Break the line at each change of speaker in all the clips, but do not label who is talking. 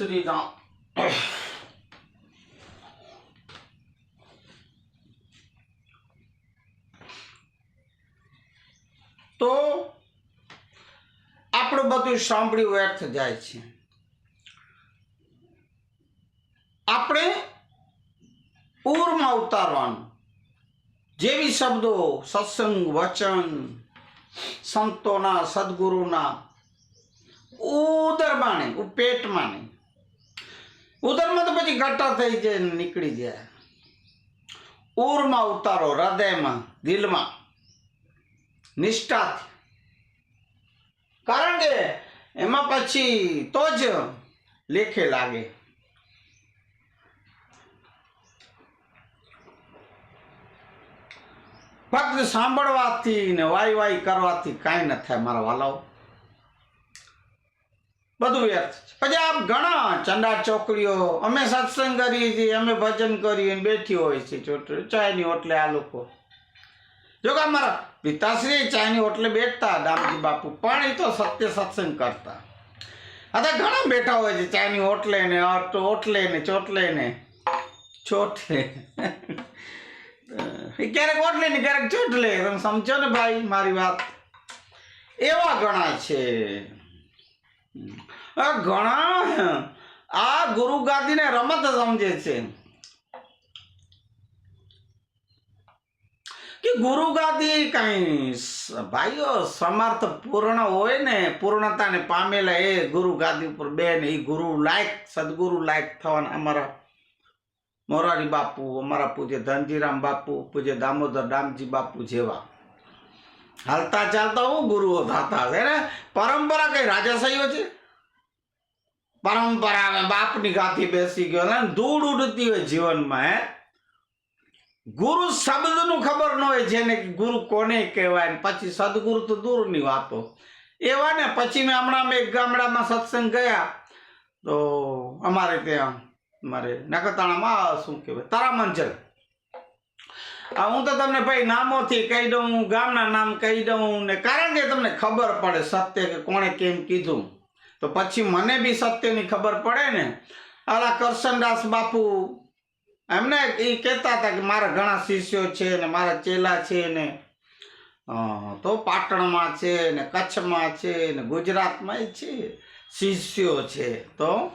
શ્રી તો આપણું બધું સાંભળ્યું વ્યર્થ જાય છે. આપણે પૂરમાં ઉતારવાનું. જેવી શબ્દો, સત્સંગ, વચન, સંતોના, સદગુરુના ઉદરમાં નહીં પેટમાં નહીં. ઉદરમાં તો પછી ઘટા થઈ જાય નીકળી જાય. ઉરમાં ઉતારો, હૃદયમાં, દિલમાં. નિષ્ઠાથી કારણ કે એમાં પછી તો જ લેખે લાગે. ફક્ત સાંભળવાથી ને વાય વાય કરવાથી કાંઈ ન થાય મારા વાલાઓ. બધું વ્યર્થ છે. પછી આપ ઘણા ચંડા ચોકડીઓ અમે સત્સંગ કરીએ છીએ, અમે ભજન કરીએ બેઠી હોય છે ચોટલી ચાયની હોટલે આ લોકો. જો કે અમારા પિતાશ્રી ચાયની હોટલે બેઠતા દામજી બાપુ, પણ એ તો સત્ય સત્સંગ કરતા. અત્યારે ઘણા બેઠા હોય છે ચાયની હોટલે ને ઓટલે ને, ચોટલે ને. ચોટલે. એ ક્યારેક ઓટલે ને ક્યારેક ચોટલે. તમે સમજો ને ભાઈ, મારી વાત. એવા ઘણા છે. ઘણા, આ ગુરુ ગાદીને રમત સમજે છે. કે ગુરુ ગાદી કઈ ભાઈઓ, સમર્થ પૂર્ણ હોય ને, પૂર્ણતાને પામેલા એ ગુરુ ગાદી ઉપર બે ને એ ગુરુ લાયક, સદગુરુ લાયક થવાના અમારા મોરારી બાપુ, અમારા પૂજ્ય ધનજીરામ બાપુ, પૂજ્ય દામોદર દામજી બાપુ જેવા. હાલતા ચાલતા હું ગુરુઓ થતા છે ને? પરંપરા કઈ રાજાશાહીઓ છે? પરંપરા બાપની ગાથી બેસી ગયો ને ધૂળ ઉડતી હોય જીવનમાં, હે? ગુરુ શબ્દનું ખબર ન હોય જેને ગુરુ કોને કહેવાય પછી સદગુરુ તો દૂરની વાતો. એવા ને પછી મેં હમણાં એક ગામડામાં સત્સંગ ગયા, તો અમારે ત્યાં મારે નખત્રાણામાં શું કહેવાય તારામંચલ આ હું તો તમને ભાઈ નામોથી કહી દઉં, ગામના નામ કહી દઉં ને કારણ કે તમને ખબર પડે સત્ય કે કોણે કેમ કીધું. તો પછી મને બી સત્યની ખબર પડે ને. આલા કરશનદાસ બાપુ, એમને એ કહેતા હતા કે મારા ઘણા શિષ્યો છે ને, મારા ચેલા છે ને. તો પાટણમાં છે ને, કચ્છમાં છે ને, ગુજરાતમાં છે, શિષ્યો છે. તો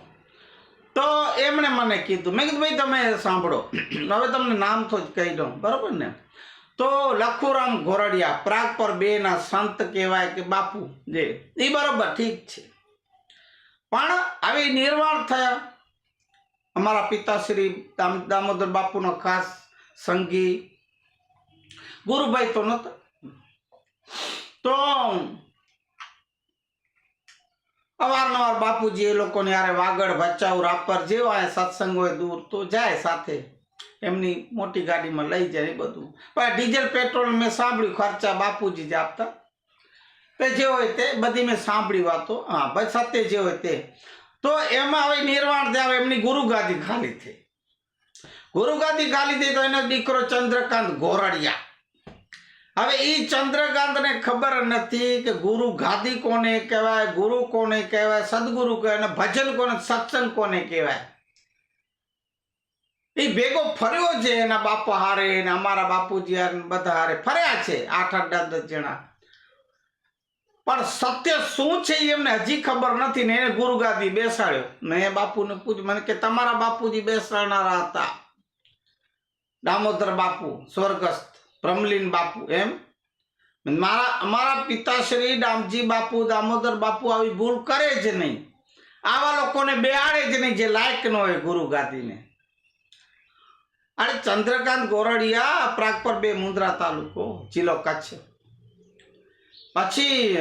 તો એમણે મને કીધું. મેં કીધું, ભાઈ, તમે સાંભળો. હવે તમને નામ તો જ કહી દઉં. બરાબર ને? તો લખુરામ ઘોરડિયા, પ્રાગ પર બેના સંત કહેવાય કે બાપુ, જે, એ બરાબર ઠીક છે. પણ આવી નિર્વાણ થયા. અમારા પિતાશ્રી દામોદર બાપુનો ખાસ સંગી. ગુરુભાઈ તો નહોતા. તો અવારનવાર બાપુજી એ લોકોને યારે વાગડ, ભચાઉ, રાપર જેવા સત્સંગ હોય દૂર તો જાય સાથે. એમની મોટી ગાડીમાં લઈ જાય એ બધું. પણ ડીઝલ, પેટ્રોલ મેં સાંભળ્યું, ખર્ચા બાપુજી જ આપતા. તે જે હોય તે બધી મેં સાંભળી વાતો. હા, ભાઈ, સત્ય જે હોય તે. તો એમાં હવે નિર્વાણ હવે એમની ગુરુગાદી ખાલી થઈ. ગુરુગાદી ખાલી થઈ તો એનો દીકરો ચંદ્રકાંત ગોરડિયા. હવે એ ચંદ્રકાંતને ખબર નથી કે ગુરુ ગાદી કોને કહેવાય, ગુરુ કોને કહેવાય, સદગુરુ કહેવાય અને ભજન કોને, સત્સંગ કોને કહેવાય? એ ભેગો ફર્યો છે એના બાપા હારે અમારા બાપુજી હારે બધા હારે ફર્યા છે, આઠ આઠ દસ જણા. પણ સત્ય શું છે એમને હજી ખબર નથી ને એને ગુરુગાદી બેસાડ્યો. મેં બાપુને પૂછ્યું મને કે તમારા બાપુજી બેસાડનારા હતા. દામોદર બાપુ, સ્વર્ગસ્થ પ્રમલીન બાપુ, એમ? મારા અમારા પિતાશ્રી ડામજી બાપુ, દામોદર બાપુ આવી ભૂલ કરે જ નહીં. આવા લોકોને બેહાડે જ નહીં જે લાયક ન હોય ગુરુ ગાદીને અરે ચંદ્રકાંત ગોરડિયા પ્રાગપર બે મુંદ્રા તાલુકો, જિલ્લો કચ્છ. પછી,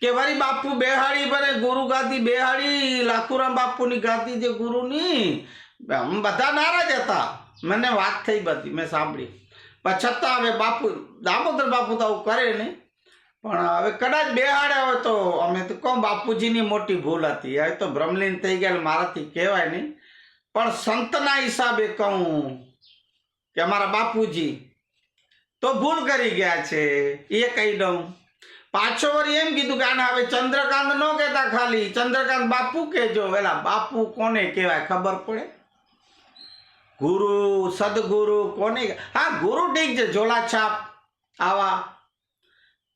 કે વરી બાપુ બેહાડી બને ગુરુ ગાદી બેહાડી, લાખુરામ બાપુની ગાદી જે ગુરુની બધા નારાજ હતા. મને વાત થઈ બધી, મેં સાંભળી. પણ છતાં હવે બાપુ, દામોદર બાપુ તો આવું કરે નહીં. પણ હવે કદાચ બેહાડ્યા હોય તો અમે તો કહું, બાપુજીની મોટી ભૂલ હતી. હવે તો ભ્રમલીન થઈ ગયા મારાથી કહેવાય નહીં. પણ સંતના હિસાબે કહું કે અમારા બાપુજી તો ભૂલ કરી ગયા છે. એ કહી દઉં. પાછો વળી એમ કીધું કે આને હવે ચંદ્રકાંત ન કહેતા ખાલી. ચંદ્રકાંત બાપુ કહેજો. એલા બાપુ કોને કહેવાય ખબર પડે? ગુરુ, સદગુરુ કોને? હા, ગુરુ ઠીક છે. ઝોલા છાપ આવા.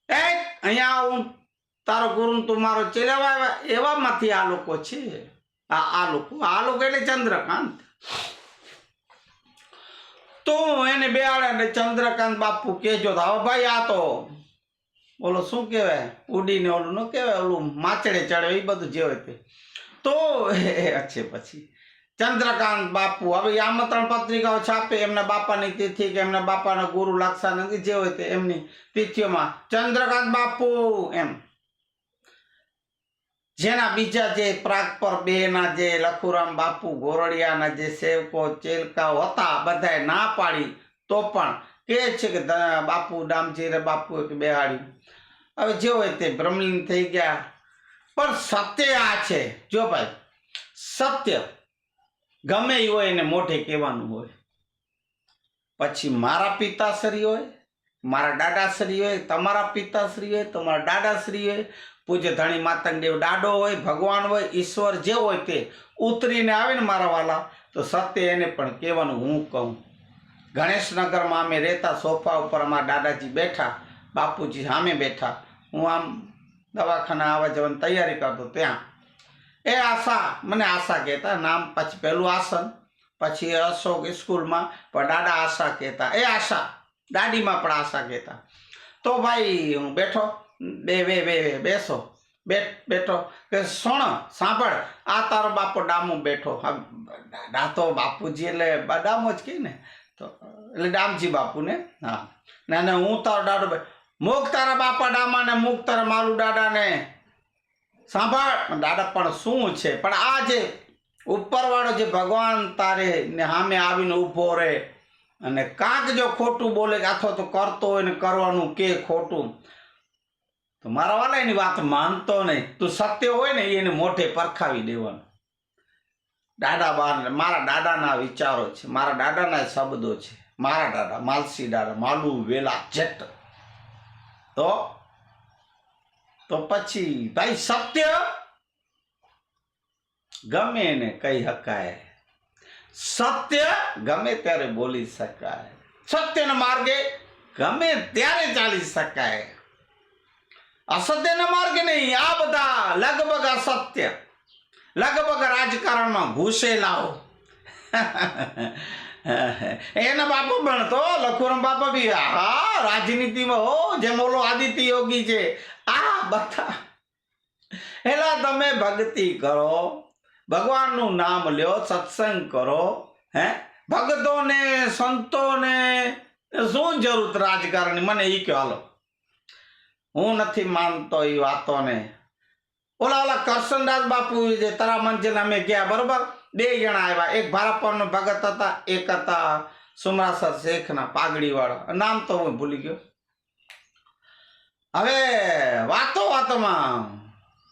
એ, અહીંયા હું તારો ગુરુ તું મારો ચેલાવા એવામાંથી આ લોકો છે. આ આ લોકો. આ લોકો એટલે ચંદ્રકાંત. તો એને બેહાડે ને ચંદ્રકાંત બાપુ કહેજો તો, હવે ભાઈ આ તો. ઓલો શું કહેવાય? ઉડીને ઓલું ન કહેવાય, ઓલું માચડે ચડે, એ બધું જે હોય તે. તો એ છે પછી. ચંદ્રકાંત બાપુ, હવે આમંત્રણ પત્રિકાઓ છાપે, એમના બાપાની તિથિ કે એમના બાપાના ગુરુ લાક્ષા નથી જે હોય તે એમની તિથિઓમાં. ચંદ્રકાંત બાપુ, એમ. જેના બીજા જે પ્રાગ પર બેના જે લખુરામ બાપુ ગોરડિયાના જે સેવકો, ચેલકાઓ હતા બધાએ ના પાડી, તો પણ કહે છે કે બાપુ ડામજીરે બાપુ એક બેહાડ્યું. હવે જે હોય તે ભ્રમલીન થઈ ગયા. પણ સત્ય આ છે. જો ભાઈ, સત્ય ગમે એ હોય એને મોઢે કહેવાનું હોય. પછી મારા પિતાશ્રી હોય, મારા દાદાશ્રી હોય, તમારા પિતાશ્રી હોય, તમારા દાદાશ્રી હોય પૂજ્ય ધણી માતંગદેવ દાડો હોય, ભગવાન હોય, ઈશ્વર જે હોય તે ઉતરીને આવે ને મારા વાલા, તો સત્ય એને પણ કહેવાનું હું કહું. ગણેશનગરમાં અમે રહેતા, સોફા ઉપર અમારા દાદાજી બેઠા, બાપુજી સામે બેઠા. હું આમ દવાખાના આવવા જવાની તૈયારી કરતો ત્યાં. એ આશા, મને આશા કહેતા, નામ પછી પહેલું આસન, પછી અશોક સ્કૂલમાં, પણ દાદા આશા કહેતા. એ આશા, દાદીમાં પણ આશા કહેતા. તો ભાઈ, હું બેઠો. બે બે બે બે, બેસો. બેઠ બેઠો. કે સોણ, સાંભળ, આ તારો બાપો ડામો બેઠો. દાદા તો બાપુજી એટલે ડામો જ કહે ને. તો, એટલે ડામજી બાપુને. હા. ના ના હું તારો દાડો બે, મૂક તારા બાપા ડામા ને મૂક તારા મારું દાદાને સાંભળ દાદા પણ શું છે? પણ આ જે ઉપરવાળો જે ભગવાન તારે ને સામે આવીને ઊભો રહે અને કાંક જો ખોટું બોલે કે અથવા તો કરતો હોય ને કરવાનું કે ખોટું? તો મારા વાલા એની વાત માનતો નહીં. તું સત્ય હોય ને, એને મોઢે પરખાવી દેવાનું. દાદા બાર, મારા દાદાના વિચારો છે, મારા દાદાના શબ્દો છે. મારા દાદા, માલસી દાદા, માલુ, વેલા જેટ તો તો પછી, ભાઈ, સત્ય ગમે એને કહી શકાય. સત્ય ગમે ત્યારે બોલી શકાય. સત્યના માર્ગે ગમે ત્યારે ચાલી શકાય. અસત્યના માર્ગે નહીં, આ બધા લગભગ અસત્ય. લગભગ રાજકારણમાં ઘૂસેલાઓ એના બાપા ભણતો, લખુરામ બાપા બી હા રાજનીતિમાં હો, જેમ ઓલો આદિત્ય યોગી છે. આ બધા. એલા તમે ભક્તિ કરો, ભગવાનનું નામ લ્યો, સત્સંગ કરો, હે? ભક્તોને, સંતોને, શું જરૂર રાજકારણની? મને એ કહો, હાલો. હું નથી માનતો એ વાતોને. ઓલા ઓલા કરશનદાસ બાપુ જે તારા મંજિલ અમે ગયા, બરોબર? બે જણા આવ્યા. એક ભારાપરનો ભગત હતા, એક હતા સુમરાસર શેખના પાઘડી વાળા નામ તો હું ભૂલી ગયો. હવે વાતો વાતોમાં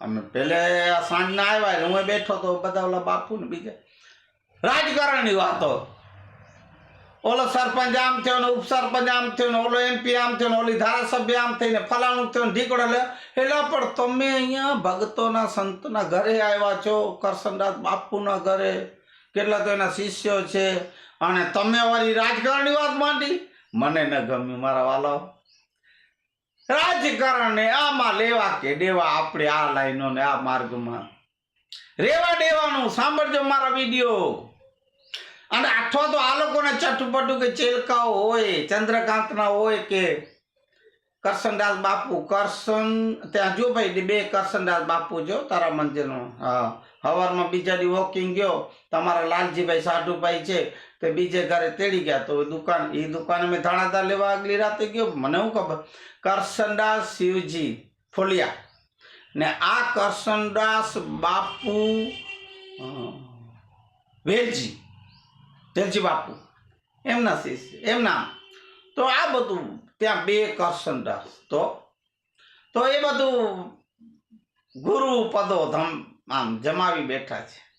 અમે પેલે સાંજના આવ્યા હું બેઠો તો બધા ઓલા બાપુ ને બીજા. રાજકારણની વાતો. ઓલો સરપંચ આમ થયો ને ઉપસરપંચ આમ થયો ને ઓલો એમપી આમ થયો ને ઓલી ધારાસભ્ય આમ થઈને ફલાણું થયું ને ઢીકડો લે. એટલે પણ તમે અહીંયા ભક્તોના સંતના ઘરે આવ્યા છો કરશનદાસ બાપુના ઘરે, કેટલા તો એના શિષ્યો છે. અને તમે વાળી રાજકારણની વાત માંડી? મને ન ગમ્યું મારા વાલો. રાજકારણને આમાં લેવા કે દેવા આપણે આ લાઈનો ને આ માર્ગમાં. રેવા દેવાનું, સાંભળજો મારા વીડિયો. અને અથવા તો આ લોકોને ચટપટું કે ચેલકાઓ હોય, ચંદ્રકાંતના હોય કે કરશનદાસ બાપુ. કરશન, ત્યાં જો ભાઈ, બે કરશનદાસ બાપુ જો, તારા મંદિરનો હા, હવારમાં બીજા દી વોકિંગ ગયો. તમારા લાલજીભાઈ સાઢુભાઈ છે તે બીજે ઘરે તેડી ગયા તો દુકાન, એ દુકાને મેં ધાણાદાર લેવા આગલી રાતે ગયો. મને શું ખબર? કરશનદાસ શિવજી ફોલિયા. ને આ કરશનદાસ બાપુ વેલજી. વેલજી બાપુ. એમના શિષ્ય, એમના તો આ બધું ત્યાં બે કરશન રસ. તો તો એ બધું ગુરુ પદો ધમ આમ જમાવી બેઠા છે.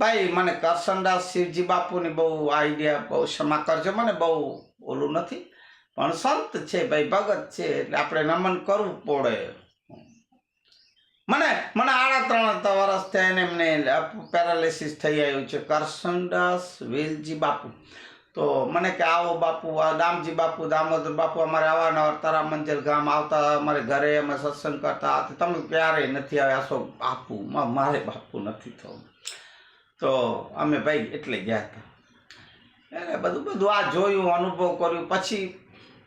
ભાઈ, મને કરશનદાસ શિવજી બાપુની બહુ આઈડિયા બહુ ક્ષમા કરજો. મને બહુ ઓલું નથી. પણ સંત છે ભાઈ, ભગત છે, એટલે આપણે નમન કરવું પડે. મને મને આડા ત્રણ વર્ષ થયા ને એમને પેરાલિસિસ થઈ આવ્યું છે. કરસનદાસ વેલજી બાપુ. તો મને કે આવો બાપુ, આ દામજી બાપુ, દામોદર બાપુ, અમારે અવારનવાર તારા મંજર ગામ આવતા અમારે ઘરે અમે સત્સંગ કરતા તમે ક્યારેય નથી આવ્યા છો બાપુ મારે બાપુ નથી થવું. તો અમે ભાઈ એટલે ગયા હતા. એટલે બધું બધું આ જોયું, અનુભવ કર્યું. પછી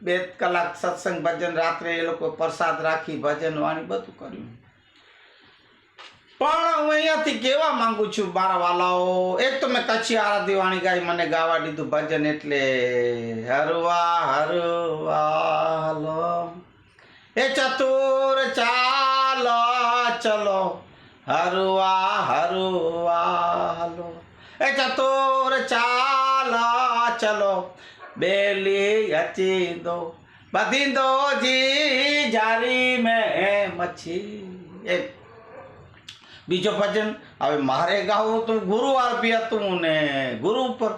બે કલાક સત્સંગ ભજન, રાત્રે એ લોકો પ્રસાદ રાખી, ભજન વાણી બધું કર્યું. પણ હું અહીંયાથી કેવા માંગુ છું મારા વાલાઓ એક તો મેં કચ્છી આરાધી વાણી ગાઈ મને ગાવા દીધું ભજન એટલે. હરવા હરવા હલો. એ ચતુર ચાલો, ચલો. હરવા હરવા એ ચતુર ચાલો, ચલો. બેલી હચી દો. બધી દો જી જારી મેં મચ્છી એક બીજો ભજન, હવે મારે ગાવું તો ગુરુવાર આરપી હતું ને ગુરુ ઉપર.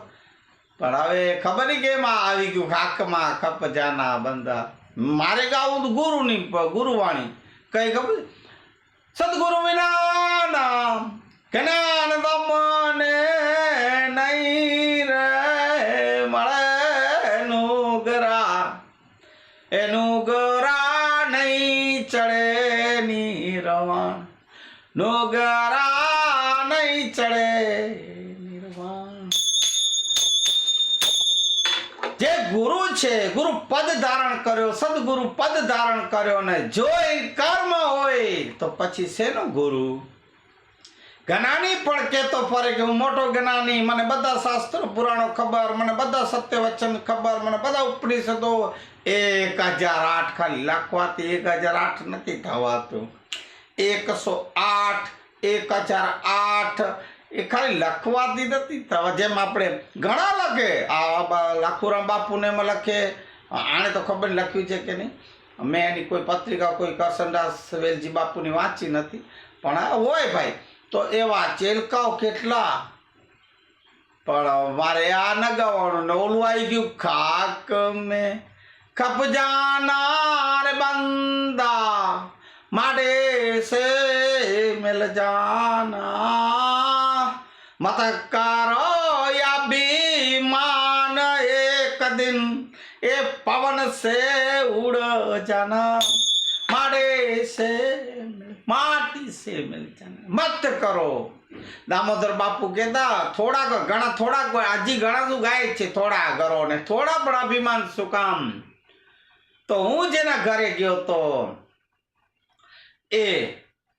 પણ હવે ખબર નહીં કેમ આવી ગયું, ખાકમાં ખપ જાના બંધા. મારે ગાવું તો ગુરુની ગુરુવાણી. કઈ ખબર? સદગુરુ વિના નામ જ્ઞાન તમને નહીં રે મળે નુગરા એનું નોગરા નહીં ચડે જે ગુરુ છે, ગુરુ પદ ધારણ કર્યો, સદગુરુ પદ ધારણ કર્યો ને જો કર્મ હોય, તો પછી શેનો ગુરુ? જ્ઞાની પણ કેતો ફરે કે હું મોટો જ્ઞાની, મને બધા શાસ્ત્રો, પુરાણો ખબર, મને બધા સત્ય વચન ખબર, મને બધા ઉપનિષદો એક હજાર આઠ, ખાલી લખવાથી એક હજાર આઠ નથી થવાતું. એકસો આઠ, એક હજાર આઠ. એ ખાલી લખવાથી નથી. જેમ આપણે ઘણા લખે આ લાખુરામ બાપુને એમાં લખે. આણે તો ખબર લખ્યું છે કે નહીં? મેં એની કોઈ પત્રિકા, કોઈ કરસનદાસ વેલજી બાપુની વાંચી નથી. પણ હોય ભાઈ. તો એવા ચેલકાઓ કેટલા? પણ મારે આ ન ગાવાનું ને ઓલું આવી ગયું. ખાક મેં ખપ જાના માડે સે મેલ જાના. मत करो या बीमान एक दिन ए पवन से उड़ जाना माडे માટી સે મિલ મત કરો. દામોદર બાપુ કહેતા, થોડાક ઘણા, થોડાક આજી ઘણા શું ગાય છે? થોડા ઘરો ને થોડા પણ અભિમાન શું કામ? તો હું જેના ઘરે ગયો તો એ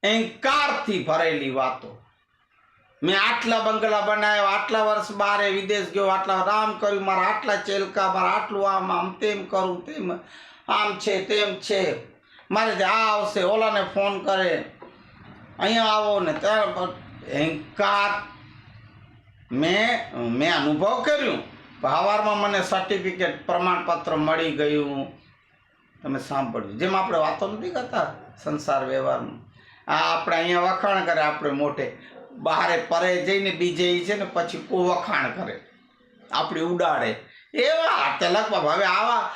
અહંકારથી ભરેલી વાતો. મેં આટલા બંગલા બનાવ્યા, આટલા વર્ષ બારે વિદેશ ગયો, આટલા રામ કર્યું, મારા આટલા ચેલકા, મારા આટલું આમ આમ તેમ કરું, તેમ, આમ છે, તેમ છે. મારે આ આવશે, ઓલાને ફોન કરે. અહીંયા આવો ને ત્યારે બ- અહંકાર મેં મેં અનુભવ કર્યું. ભાવારમાં મને સર્ટિફિકેટ પ્રમાણપત્ર મળી ગયું. તમે સાંભળ્યું. જેમ આપણે વાતો નથી કરતા સંસાર વ્યવહારનું આ આપણે અહીંયા વખાણ કરે આપણે મોઢે. બહારે પરે જઈને બીજે છે ને પછી કો વખાણ કરે. આપણી ઉડાડે. એવા તે લગભગ હવે આવા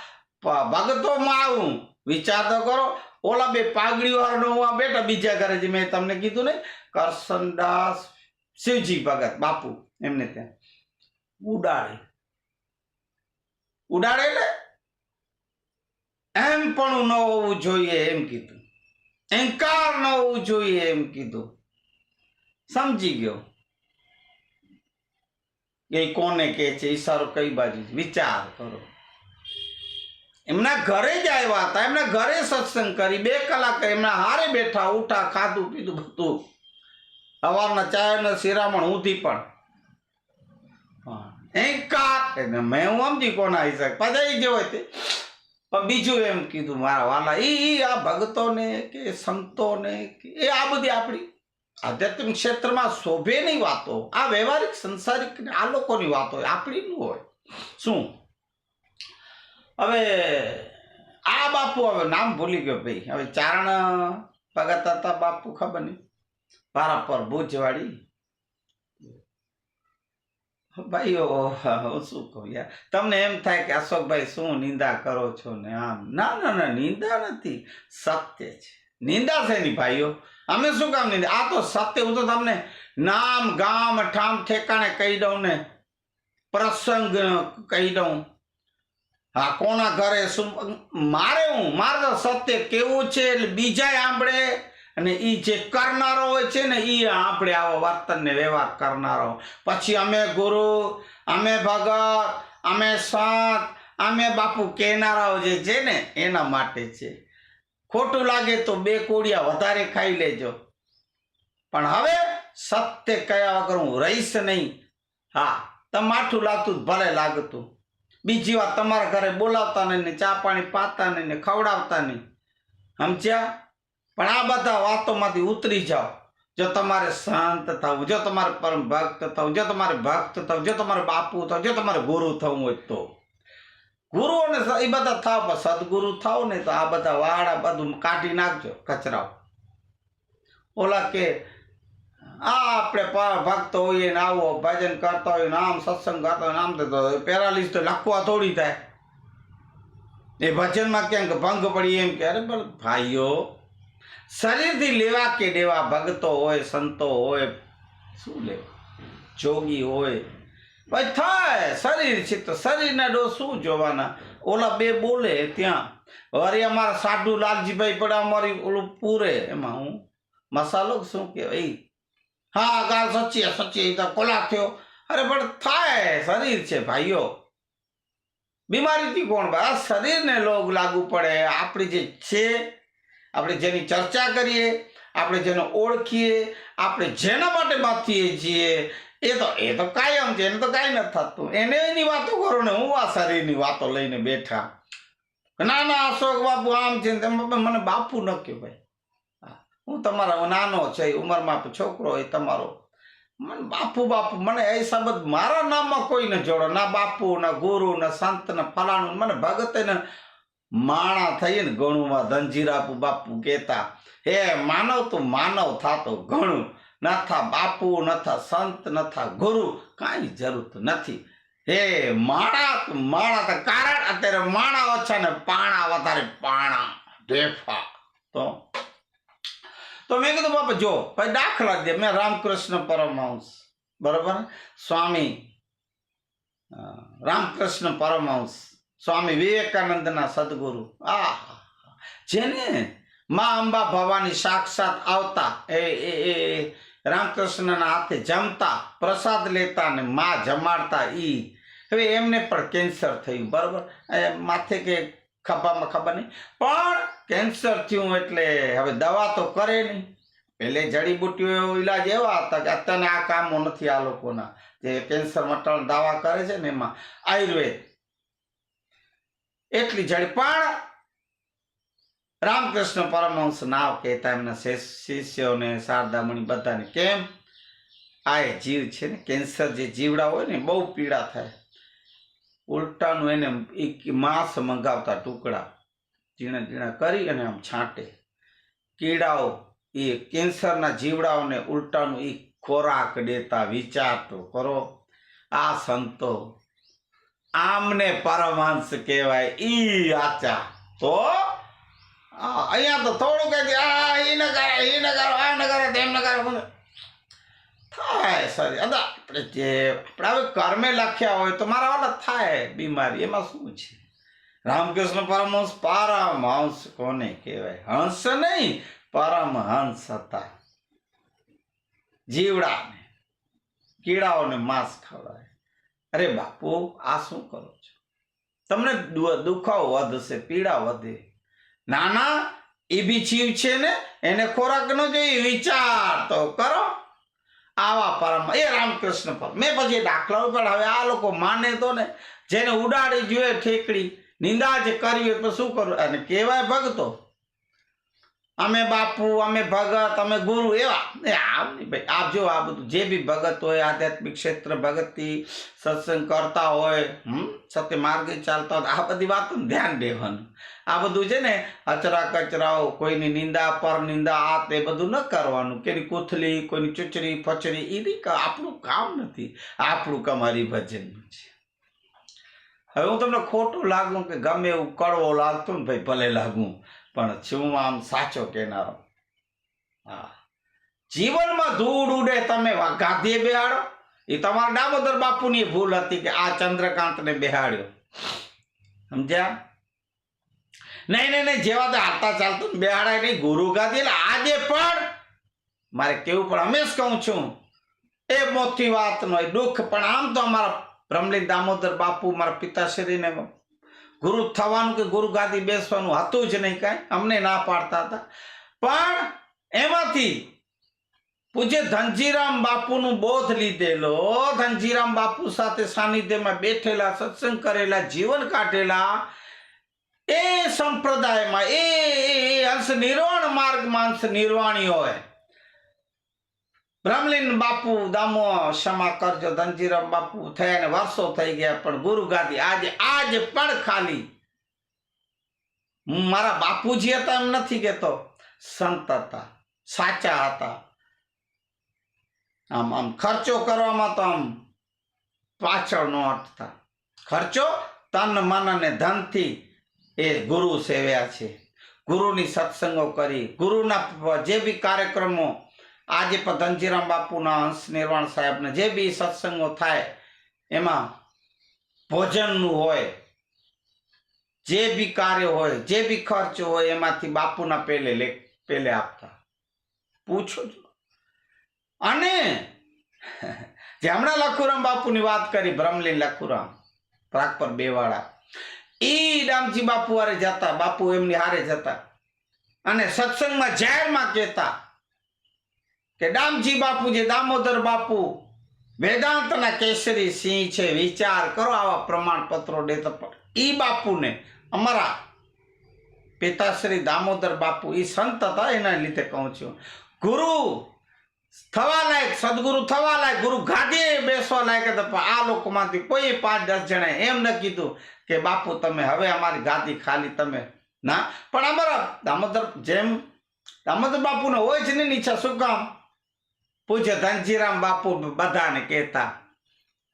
ભગતોમાં આવું. વિચાર તો કરો. ઓલા બે પાઘડીવાળાનો હું આ બેઠા બીજા ઘરે જે મેં તમને કીધું ને કરસનદાસ શિવજી ભગત, બાપુ, એમને ત્યાં. ઉડાડે. ઉડાડે એટલે? એમ પણ ન હોવું જોઈએ એમ કીધું. અહંકાર ન હોવું જોઈએ એમ કીધું. સમજી ગયો. એ કોને કે છે? ઈશારો કઈ બાજુ વિચાર કરો. એમના ઘરે જ આવ્યા હતા. એમના ઘરે સત્સંગ કરી. બે કલાક એમના હારે બેઠા, ઉઠા, ખાધું, પીધું, બધું. સવારના ચાયના શિરામણ ઊંધી પણ. અહંકાર મેં હું સમજી કોના હિસાબ પછી જે હોય તે. પણ બીજું એમ કીધું મારા વાલા એ આ ભગતોને કે સંતોને કે, એ આ બધી આપણી આધ્યાત્મિક ક્ષેત્રમાં શોભેની વાતો, આ વ્યવહારિક, સંસારિક આ લોકોની વાતો આપણી ન હોય. શું? હવે આ બાપુ હવે નામ ભૂલી ગયો ભાઈ. હવે ચારણ ભગત હતા બાપુ ખબર નહીં. પારા પર ભુજવાડી ભાઈઓ હું શું કહું યાર? તમને એમ થાય કે અશોકભાઈ, શું નિંદા કરો છો ને આમ? ના ના ના, નિંદા નથી. સત્ય છે. નિંદા છે ની ભાઈઓ. અમે શું કામ નિંદા? આ તો સત્ય. હું તો તમને નામ, ગામ, ઠામ, ઠેકાણે કહી દઉં ને, પ્રસંગ કહી દઉં. હા, કોના ઘરે શું? મારે હું? મારે તો સત્ય કેવું છે? એટલે બીજા સાંભળે. અને એ જે કરનારો હોય છે ને એ આપણે આવો વર્તનને વ્યવહાર કરનારો. પછી અમે ગુરુ, અમે ભગત, અમે સંત, અમે બાપુ કહેનારાઓ જે છે ને, એના માટે છે. ખોટું લાગે તો બે કોડિયા વધારે ખાઈ લેજો. પણ હવે સત્ય કયા વગર હું રહીશ નહીં. હા તમાઠું માઠું લાગતું ભલે લાગતું. બીજી વાર તમારા ઘરે બોલાવતા નહીં ને, ચા પાણી પાતા નહીં ને, ખવડાવતા નહીં. સમજ્યા? પણ આ બધા વાતોમાંથી ઉતરી જાઓ. જો તમારે શાંત થવું, જો તમારે પરમ ભક્ત થવું, જો તમારે ભક્ત થવું, જો તમારે બાપુ થવું, જો તમારે ગુરુ થવું હોય તો. ગુરુ અને એ બધા થાવ, પણ સદગુરુ થાવ ને તો આ બધા વાળા બધું કાઢી નાખજો કચરાઓ. ઓલા કે, આ આપણે ભક્ત હોઈએ ને આવો, ભજન કરતા હોય ને આમ સત્સંગ કરતા હોય આમ તો પેરાલિસ તો લખવા થોડી થાય. એ ભજનમાં ક્યાંક ભંગ પડી એમ કે, અરે ભાઈઓ શરીરથી લેવા કે દેવા ભક્તો હોય, સંતો હોય, શું લેવા? જોગી હોય. ભાઈ થાય, શરીર છે તો શરીરના ડો શું જોવાના? ઓલા બે બોલે ત્યાં. વળી અમારા સાધુ લાલજીભાઈ પડે અમારી ઓલું પૂરે. એમાં હું મસાલો શું કહેવાય. હા, ગાલ સચી સચી તો કોલા થયો. અરે પણ થાય, શરીર છે ભાઈઓ. બીમારીથી કોણ? ભાઈ શરીરને લોગ લાગુ પડે. આપણી જે છે આપણે જેની ચર્ચા કરીએ આપણે જેને ઓળખીએ આપણે જેના માટે બાંધીએ છીએ એ તો એ તો કાયમ છે એને તો કાંઈ નથી થતું. એને એની વાતો કરો ને હું આ શરીરની વાતો લઈને બેઠા. ના ના અશોક બાપુ આમ છે ને મને બાપુ ન કહો ભાઈ હા, હું તમારા નાનો છે ઉંમરમાં છોકરો હોય તમારો. મને બાપુ બાપુ મને એ શબ્દ મારા નામમાં કોઈને જોડો ના બાપુ ના ગુરુ ના સંત ને ફલાણું મને ભગત ને માણા થઈને ઘણુંમાં ધનજીરાપુ બાપુ કહેતા, હે, માનવ તું માનવ થાતો ઘણું. નથા બાપુ, નથા સંત, નથા ગુરુ, કાંઈ જરૂર નથી. હે, માણા તું માણા કારણ અત્યારે માણા ઓછા ને પાણા વધારે, પાણા ઢેફા તો તો મેં કીધું, બાપા, જો, ભાઈ દાખલા દે. મેં રામકૃષ્ણ પરમહંસ. બરોબર? સ્વામી રામકૃષ્ણ પરમહંસ. સ્વામી વિવેકાનંદના સદગુરુ. આ જેને મા અંબા ભવાની સાક્ષાત આવતા એ એ એ રામકૃષ્ણના હાથે જમતા, પ્રસાદ લેતા ને મા જમાડતા ઈ. હવે એમને પણ કેન્સર થયું, બરાબર? એ માથે કે ખભામાં ખબર નહીં. પણ કેન્સર થયું એટલે હવે દવા તો કરે નહીં. એટલે જડીબુટ્ટીઓ ઈલાજ એવા હતા કે અત્યારે આ કામો નથી આ લોકોના. જે કેન્સર મટાડવાની દવા કરે છે ને એમાં, આયુર્વેદ. એટલી જડી. પણ રામકૃષ્ણ પરમહંસ નાવ કહેતા એમના શિષ્યોને શારદામણી બધાને, કેમ? આ એ જીવ છે ને, કેન્સર જે જીવડા હોય ને બહુ પીડા થાય. ઉલટાનું એને એક માંસ મંગાવતા ટુકડા, ઝીણા ઝીણા કરી અને આમ છાંટે. કીડાઓ, એ કેન્સરના જીવડાઓને ઉલટાનું એ ખોરાક દેતા વિચાર તો કરો. આ સંતો આમને પરમહંસ કહેવાય ઈ આચા તો અહીંયા તો થોડું કહે આ ઈ ન ઈ ન આ ન તેમ ન થાય સારી અદા, આપણે જે, આપણે હવે કર્મે લખ્યા હોય તો મારા વાળા થાય બીમારી. એમાં શું છે? રામકૃષ્ણ પરમહંસ પરમહંસ કોને કહેવાય? હંસ નહીં, પરમહંસ હતા. જીવડાને, કીડાઓને માંસ ખવડાવે. અરે બાપુ, આ શું કરો છો? તમને દુખાવો વધશે પીડા વધે. નાના એ બી જીવ છે ને, એને ખોરાક નો જોઈએ વિચાર તો કરો. આવા પરમ. એ રામકૃષ્ણ પર. મેં પછી દાખલા ઉપર, હવે આ લોકો માને તો ને, જેને ઉડાડી જોઈએ ઠેકડી, નિંદા જે કરવી તો શું કરવું અને કહેવાય ભગતો અમે બાપુ, અમે ભગત, અમે ગુરુ એવા. એ આવ નહીં ભાઈ. આપ જો આ બધું જે બી ભગત હોય, આધ્યાત્મિક ક્ષેત્ર ભગતથી સત્સંગ કરતા હોય, હમ, સત્ય માર્ગે ચાલતા હોય આ બધી વાતનું ધ્યાન દેવાનું. આ બધું છે ને, અચરા કચરાઓ, કોઈની નિંદા, પર નિંદા, આ તે બધું ન કરવાનું. કેની કોથલી, કોઈની ચૂચરી ફચરી એ નહીં આપણું કામ નથી. આપણું કામ હરિભજનનું છે. હવે હું તમને ખોટું લાગું કે ગમે એવું કડવો લાગતો ને ભાઈ, ભલે લાગું. પણ શિવમાં સાચો કહેનારો. હા. જીવનમાં ધૂળ ઉડે તમે ગાંધીએ બેહાડો. એ તમારા દામોદર બાપુની ભૂલ હતી કે આ ચંદ્રકાંતને બેહાડ્યો. સમજ્યા? નહીં નહીં નહીં, જેવા તો હાલતા ચાલતું બેહાડાય નહીં. ગુરુ ગાંધી એટલે આજે પણ મારે કેવું પણ હંમેશ કહું છું. એ મોટી વાત નો દુઃખ પણ આમ તો અમારા બ્રહ્મલી દામોદર બાપુ, મારા પિતાશ્રીને ગુરુ થવાનું કે ગુરુ ગાદી બેસવાનું હતું જ નહીં કાંઈ. અમને ના પાડતા હતા. પણ એમાંથી પૂજ્ય ધનજીરામ બાપુનું બોધ લીધેલો. ધનજીરામ બાપુ સાથે સાનિધ્યમાં બેઠેલા, સત્સંગ કરેલા, જીવન કાઢેલા. એ સંપ્રદાયમાં, એ અંશ નિર્વાણ માર્ગમાં અંશ નિર્વાણી હોય. બ્રહ્મલીન બાપુ દામો ક્ષમા કરજો, ધનજીરામ બાપુ થયા ને વર્ષો થઈ ગયા, પણ ગુરુ ગાદી આજે, આજ પણ ખાલી. મારા બાપુજી હતા એમ નથી કહેતો સંત હતા, સાચા હતા. આમ આમ ખર્ચો કરવામાં તો આમ પાછળ નો હટતા ખર્ચો તન, મન અને ધનથી એ ગુરુ સેવ્યા છે. ગુરુની સત્સંગો કરી, ગુરુના જે બી કાર્યક્રમો આજે પણ ધનજીરામ બાપુના અંશ નિર્વાણ સાહેબના જે બી સત્સંગો થાય, એમાં ભોજનનું હોય, જે બી કાર્ય હોય, જે બી ખર્ચ હોય, એમાંથી બાપુના પેલે લે, પેલે આપતા. પૂછો છો અને જે હમણાં લખુરામ બાપુની વાત કરી, બ્રહ્મલીન લખુરામ પ્રાગપર બેવાળા એ ડામજી બાપુ હારે જતા, બાપુ એમની હારે જતા. અને સત્સંગમાં જાહેરમાં કહેતા કે દામજી બાપુ જે દામોદર બાપુ વેદાંતના કેસરી સિંહ છે, વિચાર કરો, આવા પ્રમાણપત્રો દેતા એ બાપુને અમારા પિતાશ્રી દામોદર બાપુ એ સંત હતા, એના લીધે કહું છું. ગુરુ થવા લાયક, સદગુરુ થવા લાયક, ગુરુ ગાદીએ બેસવા લાયક હતા આ લોકોમાંથી કોઈ પાંચ દસ જણાએ એમ ન કીધું કે બાપુ તમે હવે અમારી ગાદી ખાલી તમે ના. પણ અમારા દામોદર, જેમ દામોદર બાપુને હોય જ નહીં ઈચ્છા શું કામ? પૂછે ધનજીરામ બાપુ બધાને કહેતા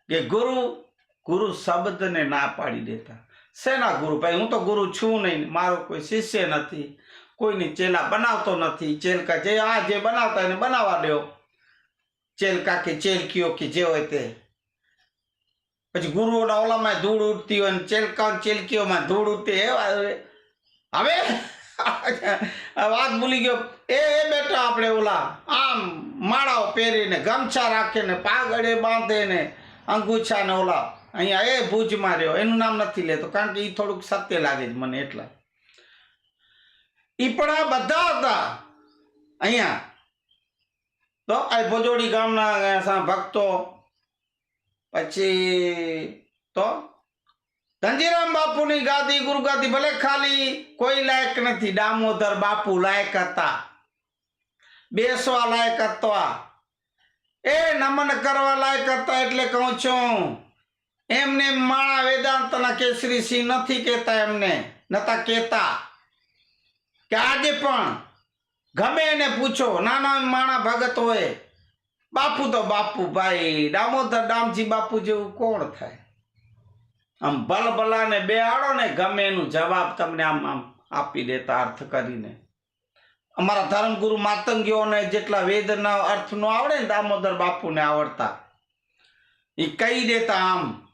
કે ગુરુ ગુરુ શબ્દને ના પાડી દેતા. શેના ગુરુ? ભાઈ, હું તો ગુરુ છું નહીં. મારો કોઈ શિષ્ય નથી. કોઈની ચેલા બનાવતો નથી. ચેલકા જે આ જે બનાવતા એને બનાવવા દો. ચેલકા કે ચેલકીઓ કે જે હોય તે. પછી ગુરુઓના ઓલામાં ધૂળ ઉડતી હોય ને ચેલકા ચેલકીઓમાં ધૂળ ઉડતી હવે વાત ભૂલી ગયો. એ બેટા આપણે ઓલા આમ માળાઓ પહેરીને ગમછા રાખીને પાઘડે બાંધીને ને અંગૂછા ને ઓલા અહીંયા એ ભુજમાં રહ્યો. એનું નામ નથી લેતો કારણ કે એ થોડુંક સત્ય લાગે છે મને એટલા. એ પણ આ બધા હતા. અહીંયા તો આ ભોજોડી ગામના ભક્તો. પછી તો ધનજીરામ બાપુની ગાદી ગુરુ ગાદી ભલે ખાલી કોઈ લાયક નથી. દામોદર બાપુ લાયક હતા. બેસવા લાયક હતા એ નમન કરવા લાયક હતા એટલે કહું છું, એમને માળા વેદાંતના કેસરી સિંહ નથી કહેતા એમને, નતા કહેતા. કે આજે પણ ગમે એને પૂછો, નાના માણા ભગત હોય, બાપુ તો બાપુ ભાઈ, દામોદર દામજી બાપુ જેવું કોણ થાય? આમ ભલભલાને બેહાડો ને ગમે એનું જવાબ તમને આમ આમ આપી દેતા અર્થ કરીને. અમારા ધર્મગુરુ માતંગીઓને જેટલા વેદના અર્થ નો આવડે ને દામોદર બાપુને આવડતા એ કહી દેતા આમ.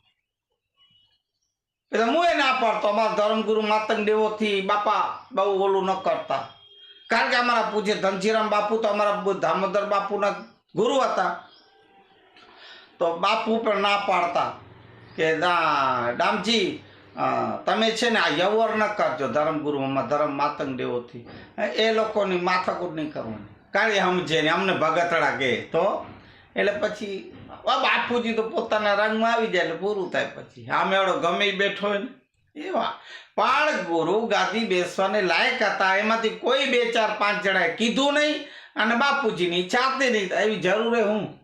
એટલે હું એ ના પાડતો અમારા ધર્મગુરુ માતંગ દેવોથી બાપા બહુ ઓલું ન કરતા. કારણ કે અમારા પૂજ્ય ધનજીરામ બાપુ તો અમારા દામોદર બાપુના ગુરુ હતા. તો બાપુ પણ ના પાડતા કે ના દામજી અ, તમે છે ને આ યવર ન કરજો ધર્મગુરુમાં ધર્મ માતંગ દેવોથી. એ લોકોની માથાકૂટ નહીં કરવાની. કાળી સમજે ને અમને ભગતડા કહે તો. એટલે પછી બાપુજી તો પોતાના રંગમાં આવી જાય એટલે પૂરું થાય પછી. આ મેળો ગમે બેઠો હોય ને, એવા. પણ ગુરુ ગાદી બેસવાને લાયક હતા. એમાંથી કોઈ બે ચાર પાંચ જણાએ કીધું નહીં અને બાપુજીની ચાતે નહીં. એવી જરૂર હું.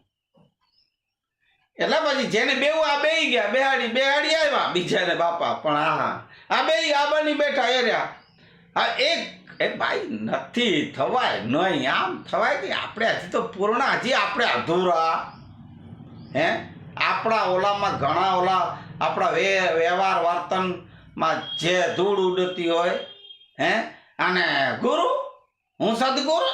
એટલે પછી જેને બેવું આ બે ગયા, બેહાડી બેહાડી આવ્યા બીજાને બાપા. પણ આ આ બે આ બની બેઠા એ રહ્યા. હા એક, એ ભાઈ નથી, થવાય નહીં. આમ થવાય કે આપણે હજી તો પૂર્ણ, હજી આપણે અધૂરા. હે? આપણા ઓલામાં ઘણા ઓલા, આપણા વે, વ્યવહાર વર્તનમાં જે ધૂળ ઉડતી હોય, હે? અને ગુરુ, હું સદગુરુ?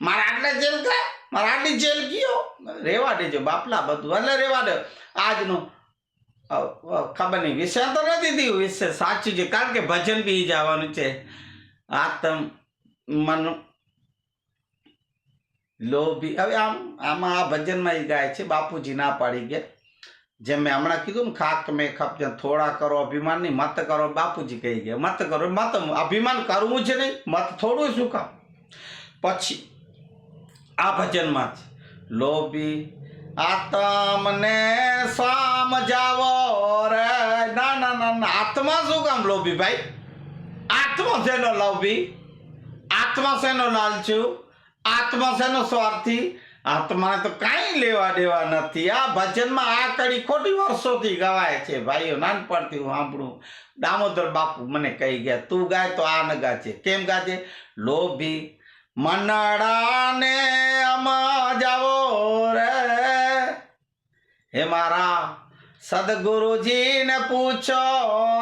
મારા આટલે જેલ ગયા મારા આટલી જેલ ગયો. રેવા દેજો, બાપલા બધું. એટલે રેવા દે. આજનું ખબર નહીં. વિષય તો નથી થયું વિષય સાચું છે. કારણ કે ભજન બી જવાનું છે. આત્મ મન લોભી. હવે આમ, આમાં આ ભજનમાં એ ગાય છે. બાપુજી ના પાડી ગયા. જેમ મેં હમણાં કીધું ને, ખાક મેં ખપ થોડા કરો, અભિમાન નહીં, મત કરો. બાપુજી કહી ગયા, મત કરો, મત, અભિમાન કરવું છે નહીં. મત થોડું શું કામ? પછી આ ભજનમાં છે લોભી આત્મને સમજાવો રે. ના ના ના ના, આત્મા શું કામ લોભી ભાઈ? આત્મા શેનો લોભી? આત્મા શેનો લાલચુ? આત્મા શેનો સ્વાર્થી? આત્માને તો કાંઈ લેવા દેવા નથી. આ ભજનમાં આ કડી ખોટી વર્ષોથી ગવાય છે ભાઈઓ, નાનપણથી હું સાંભળું. દામોદર બાપુ મને કહી ગયા, તું ગાય તો આ ન ગાજે. કેમ ગાજે? લોભી મનડાને જાવો રે. હે મારા સદગુરુજીને પૂછો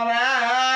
રે.